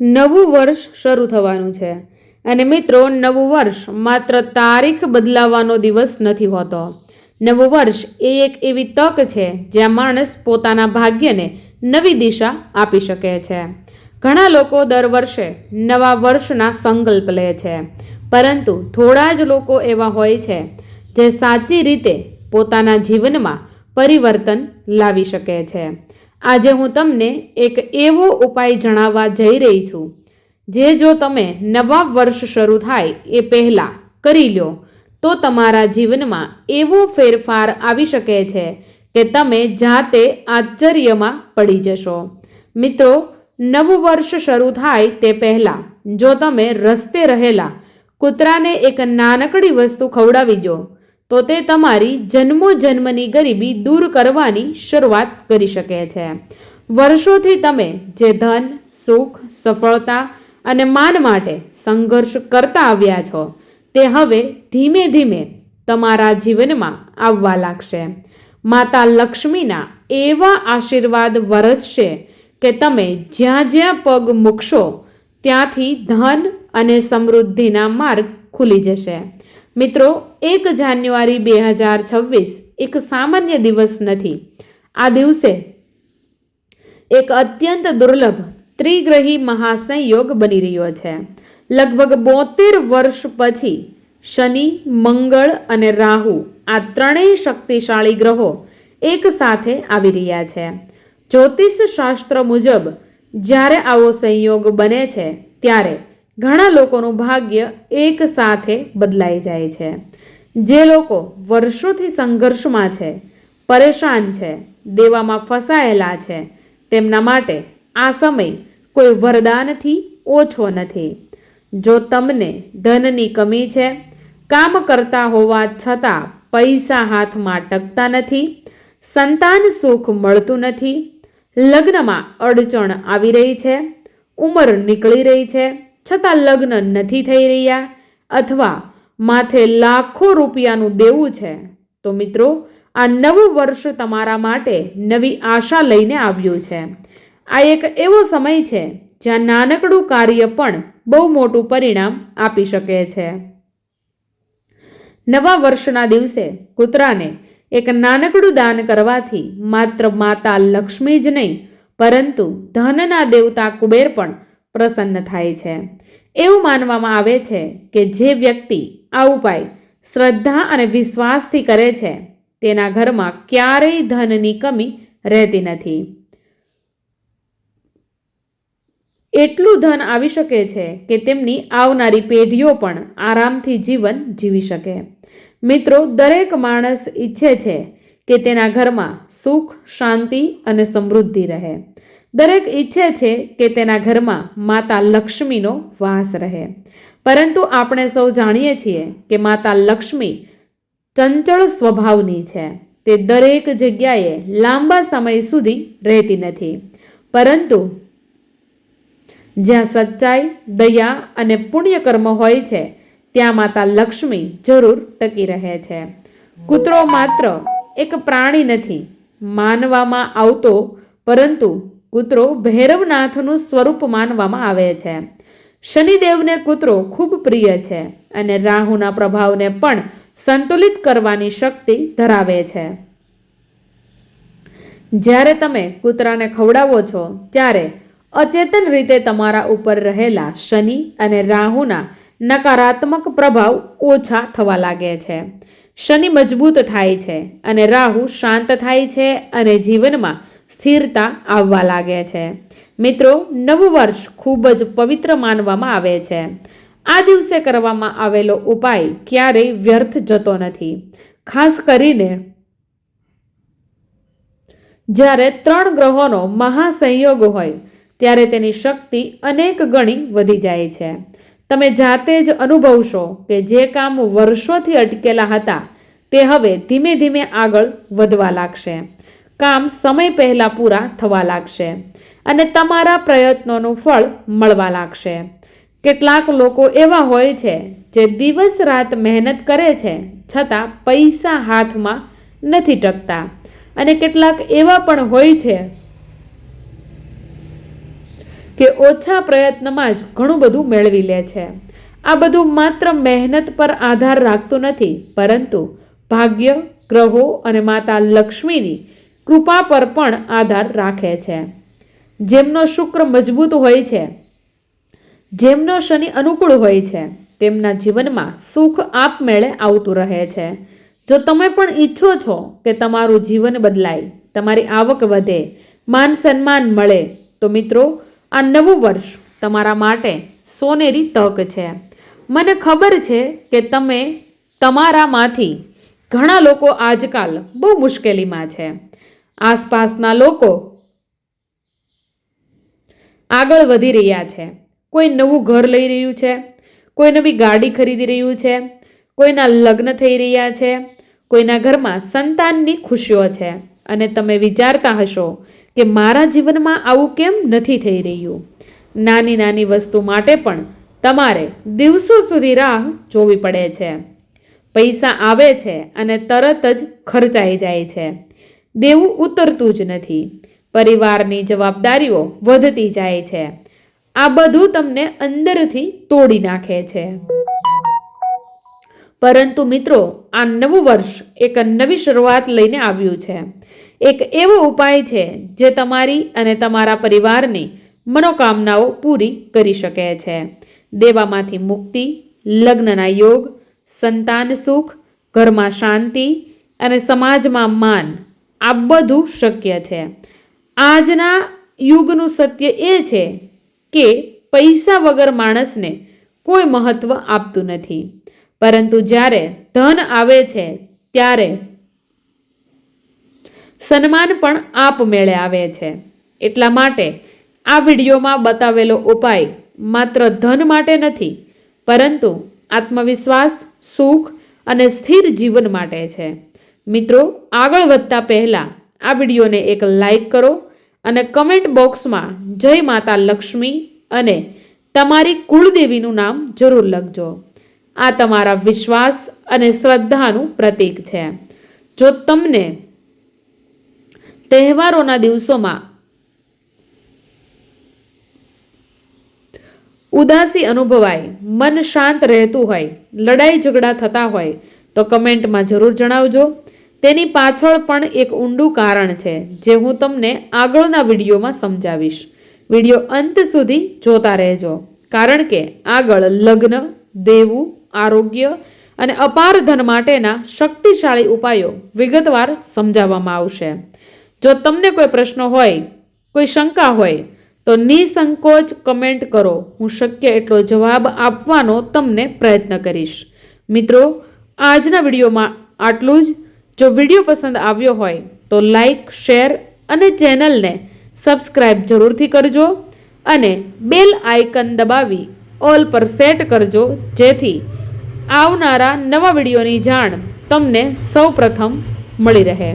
નવું વર્ષ શરૂ થવાનું છે. અને મિત્રો, નવું વર્ષ માત્ર તારીખ બદલાવાનો દિવસ નથી હોતો. નવું વર્ષ એ એક એવી તક છે જ્યાં માણસ પોતાના ભાગ્યને નવી દિશા આપી શકે છે. ઘણા લોકો દર વર્ષે નવા વર્ષના સંકલ્પ લે છે. પરંતુ થોડા જ લોકો એવા હોય છે જે સાચી રીતે પોતાના જીવનમાં પરિવર્તન લાવી શકે છે. આજે હું તમને એક એવો ઉપાય જણાવવા જઈ રહી છું, જે જો તમે નવા વર્ષ શરૂ થાય એ પહેલાં કરી લો, તો તમારા જીવનમાં એવો ફેરફાર આવી શકે છે કે તમે જાતે આશ્ચર્યમાં પડી જશો. મિત્રો, નવું વર્ષ શરૂ થાય તે પહેલાં જો તમે રસ્તે રહેલા કૂતરાને એક નાનકડી વસ્તુ ખવડાવી દો તો તે તમારી જન્મો જન્મની ગરીબી દૂર કરવાની શરૂઆત કરી શકે છે. વર્ષોથી તમે જે ધન, સુખ, સફળતા અને માન માટે સંઘર્ષ કરતા આવ્યા છો, તે હવે ધીમે ધીમે તમારા જીવનમાં આવવા લાગશે. માતા લક્ષ્મીના એવા આશીર્વાદ વરસશે કે તમે જ્યાં જ્યાં પગ મૂકશો, ત્યાંથી ધન અને સમૃદ્ધિના માર્ગ ખુલી જશે. મિત્રો, એક જાન્યુઆરી બે હજાર છવ્વીસ એક સામાન્ય દિવસ નથી. આ દિવસે એક અત્યંત દુર્લભ ત્રિગ્રહી મહાસંયોગ બની રહ્યો છે. લગભગ બોતેર વર્ષ પછી શનિ, મંગળ અને રાહુ આ ત્રણેય શક્તિશાળી ગ્રહો એક સાથે આવી રહ્યા છે. જ્યોતિષ શાસ્ત્ર મુજબ જ્યારે આવો સંયોગ બને છે, ત્યારે ઘણા લોકોનું ભાગ્ય એક સાથે બદલાઈ જાય છે. જે લોકો વર્ષોથી સંઘર્ષમાં છે, પરેશાન છે, દેવામાં ફસાયેલા છે, તેમના માટે આ સમય કોઈ વરદાનથી ઓછો નથી. જો તમને ધનની કમી છે, કામ કરતા હોવા છતાં પૈસા હાથમાં ટકતા નથી, સંતાન સુખ મળતું નથી, લગ્નમાં અડચણ આવી રહી છે, ઉંમર નીકળી રહી છે છતાં લગ્ન નથી થઈ રહ્યા અથવા માથે લાખો રૂપિયાનું દેવું છે, તો મિત્રો, આ નવું વર્ષ તમારા માટે નવી આશા લઈને આવ્યું છે. આ એક એવો સમય છે જ્યાં નાનકડું કાર્ય પણ બહુ મોટું પરિણામ આપી શકે છે. નવા વર્ષના દિવસે કૂતરાને એક નાનકડું દાન કરવાથી માત્ર માતા લક્ષ્મી જ નહીં, પરંતુ ધનના દેવતા કુબેર પણ પ્રસન્ન થાય છે. એવું માનવામાં આવે છે કે જે વ્યક્તિ આ ઉપાય શ્રદ્ધા અને વિશ્વાસથી કરે છે, તેના ઘરમાં ક્યારેય ધનની કમી રહેતી નથી. એટલું ધન આવી શકે છે કે તેમની આવનારી પેઢીઓ પણ આરામથી જીવન જીવી શકે. મિત્રો, દરેક માણસ ઈચ્છે છે કે તેના ઘરમાં સુખ, શાંતિ અને સમૃદ્ધિ રહે. દરેક ઈચ્છે છે કે તેના ઘરમાં માતા લક્ષ્મીનો વાસ રહે. પરંતુ આપણે સૌ જાણીએ છીએ કે માતા લક્ષ્મી ચંચળ સ્વભાવની છે. તે દરેક જગ્યાએ લાંબા સમય સુધી રહેતી નથી. પરંતુ જ્યાં સચ્ચાઈ, દયા અને પુણ્યકર્મ હોય છે, ત્યાં માતા લક્ષ્મી જરૂર ટકી રહે છે. કૂતરો માત્ર એક પ્રાણી નથી, માનવામાં આવતો પરંતુ કૂતરો ભૈરવનાથનું સ્વરૂપ માનવામાં આવે છે. શનિદેવને કૂતરો ખૂબ પ્રિય છે અને રાહુના પ્રભાવને પણ સંતુલિત કરવાની શક્તિ ધરાવે છે. જ્યારે તમે કૂતરાને ખવડાવો છો, ત્યારે અચેતન રીતે તમારા ઉપર રહેલા શનિ અને રાહુના નકારાત્મક પ્રભાવ ઓછા થવા લાગે છે. શનિ મજબૂત થાય છે અને રાહુ શાંત થાય છે અને જીવનમાં સ્થિરતા આવવા લાગે છે. મિત્રો, નવું વર્ષ ખૂબ જ પવિત્ર માનવામાં આવે છે. આ દિવસે કરવામાં આવેલો ઉપાય ક્યારેય વ્યર્થ જતો નથી. ખાસ કરીને જ્યારે ત્રણ ગ્રહોનો મહાસંયોગ હોય, ત્યારે તેની શક્તિ અનેક ગણી વધી જાય છે. તમે જાતે જ અનુભવશો કે જે કામ વર્ષોથી અટકેલા હતા, તે હવે ધીમે ધીમે આગળ વધવા લાગશે. કામ સમય પહેલાં પૂરા થવા લાગશે અને તમારા પ્રયત્નોનું ફળ મળવા લાગશે. કેટલાક લોકો એવા હોય છે જે દિવસ રાત મહેનત કરે છે છતાં પૈસા હાથમાં નથી ટકતા. અને કેટલાક એવા પણ હોય છે કે ઓછા પ્રયત્નમાં જ ઘણું બધું મેળવી લે છે. આ બધું માત્ર મહેનત પર આધાર રાખતું નથી, પરંતુ ભાગ્ય, ગ્રહો અને માતા લક્ષ્મીની કૃપા પર પણ આધાર રાખે છે. જેમનો શુક્ર મજબૂત હોય છે, જેમનો શનિ અનુકૂળ હોય છે, તેમના જીવનમાં સુખ આપમેળે આવતું રહે છે. જો તમે પણ ઈચ્છો છો કે તમારું જીવન બદલાય, તમારી આવક વધે, માન સન્માન મળે, તો મિત્રો, આ નવું વર્ષ તમારા માટે સોનેરી તક છે. મને ખબર છે કે તમે તમારામાંથી ઘણા લોકો આજકાલ બહુ મુશ્કેલીમાં છે. આસપાસના લોકો આગળ વધી રહ્યા છે. કોઈ નવું ઘર લઈ રહ્યું છે, કોઈ નવી ગાડી ખરીદી રહ્યું છે, કોઈના લગ્ન થઈ રહ્યા છે, કોઈના ઘરમાં સંતાનની ખુશીઓ છે. અને તમે વિચારતા હશો કે મારા જીવનમાં આવું કેમ નથી થઈ રહ્યું? નાની નાની વસ્તુ માટે પણ તમારે દિવસો સુધી રાહ જોવી પડે છે. પૈસા આવે છે અને તરત જ ખર્ચાઈ જાય છે. દેવું ઉતરતું જ નથી. પરિવારની જવાબદારીઓ વધતી જાય છે. આ બધું તમને અંદરથી તોડી નાખે છે. પરંતુ મિત્રો, આ નવું વર્ષ એક નવી શરૂઆત લઈને આવ્યું છે. એક એવો ઉપાય છે જે તમારી અને તમારા પરિવારની મનોકામનાઓ પૂરી કરી શકે છે. દેવામાંથી મુક્તિ, લગ્નના યોગ, સંતાન સુખ, ઘરમાં શાંતિ અને સમાજમાં માન આ બધું શક્ય છે. આજના યુગનું સત્ય એ છે કે પૈસા વગર માણસને કોઈ મહત્ત્વ આપતું નથી. પરંતુ જ્યારે ધન આવે છે, ત્યારે સન્માન પણ આપમેળે આવે છે. એટલા માટે આ વિડીયોમાં બતાવેલો ઉપાય માત્ર ધન માટે નથી, પરંતુ આત્મવિશ્વાસ, સુખ અને સ્થિર જીવન માટે છે. મિત્રો, આગળ વધતા પહેલાં આ વિડીયોને એક લાઈક કરો અને કમેન્ટ બોક્સમાં જય માતા લક્ષ્મી અને તમારી કુળદેવીનું નામ જરૂર લખજો. આ તમારા વિશ્વાસ અને શ્રદ્ધાનું પ્રતીક છે. જો તમને તહેવારોના દિવસોમાં ઉદાસી અનુભવાય, મન શાંત રહેતું હોય લડાઈ ઝઘડા થતા હોય, તો કમેન્ટમાં જરૂર જણાવજો. તેની પાછળ પણ એક ઊંડું કારણ છે, જે હું તમને આગળના વિડીયોમાં સમજાવીશ. વીડિયો અંત સુધી જોતા રહેજો, કારણ કે આગળ લગ્ન, દેવું, આરોગ્ય અને અપાર ધન માટેના શક્તિશાળી ઉપાયો વિગતવાર સમજાવવામાં આવશે. જો તમને કોઈ પ્રશ્ન હોય, કોઈ શંકા હોય, તો નિસંકોચ કમેન્ટ કરો. હું શક્ય એટલો જવાબ આપવાનો તમને પ્રયત્ન કરીશ. મિત્રો, આજના વિડીયોમાં આટલું જ. જો વીડિયો પસંદ આવ્યો હોય તો લાઈક, શેર અને ચેનલને સબસ્ક્રાઈબ જરૂરથી કરજો અને બેલ આઇકન દબાવી ઓલ પર સેટ કરજો જેથી આવનારા નવા વિડીયોની જાણ તમને સૌ પ્રથમ મળી રહે.